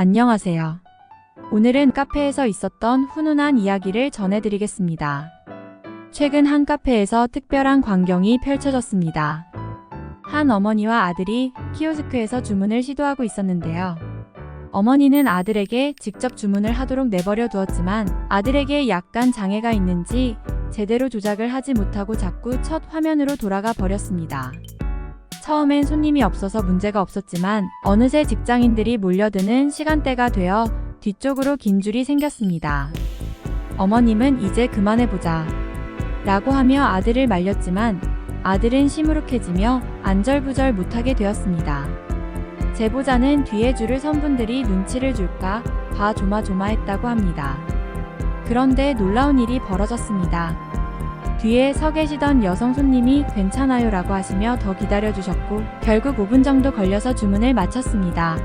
안녕하세요. 오늘은 카페에서 있었던 훈훈한 이야기를 전해드리겠습니다. 최근 한 카페에서 특별한 광경이 펼쳐졌습니다. 한 어머니와 아들이 키오스크에서 주문을 시도하고 있었는데요. 어머니는 아들에게 직접 주문을 하도록 내버려 두었지만 아들에게 약간 장애가 있는지 제대로 조작을 하지 못하고 자꾸 첫 화면으로 돌아가 버렸습니다. 처음엔 손님이 없어서 문제가 없었지만 어느새 직장인들이 몰려드는 시간대가 되어 뒤쪽으로 긴 줄이 생겼습니다. 어머님은 이제 그만해보자. 라고 하며 아들을 말렸지만 아들은 시무룩해지며 안절부절 못하게 되었습니다. 제보자는 뒤에 줄을 선 분들이 눈치를 줄까 봐 조마조마했다고 합니다. 그런데 놀라운 일이 벌어졌습니다. 뒤에 서 계시던 여성 손님이 괜찮아요 라고 하시며 더 기다려주셨고 결국 5분 정도 걸려서 주문을 마쳤습니다.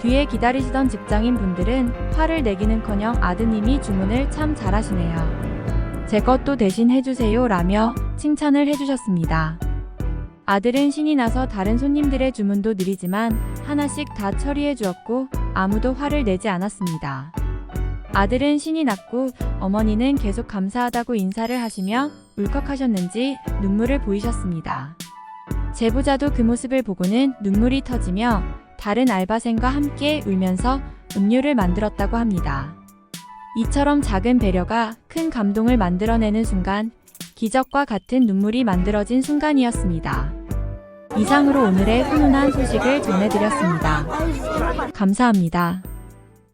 뒤에 기다리시던 직장인 분들은 화를 내기는 커녕 아드님이 주문을 참 잘하시네요. 제 것도 대신 해주세요 라며 칭찬을 해주셨습니다. 아들은 신이 나서 다른 손님들의 주문도 느리지만 하나씩 다 처리해 주었고 아무도 화를 내지 않았습니다. 아들은 신이 났고 어머니는 계속 감사하다고 인사를 하시며 울컥하셨는지 눈물을 보이셨습니다. 제보자도 그 모습을 보고는 눈물이 터지며 다른 알바생과 함께 울면서 음료를 만들었다고 합니다. 이처럼 작은 배려가 큰 감동을 만들어내는 순간 기적과 같은 눈물이 만들어진 순간이었습니다. 이상으로 오늘의 훈훈한 소식을 전해드렸습니다. 감사합니다.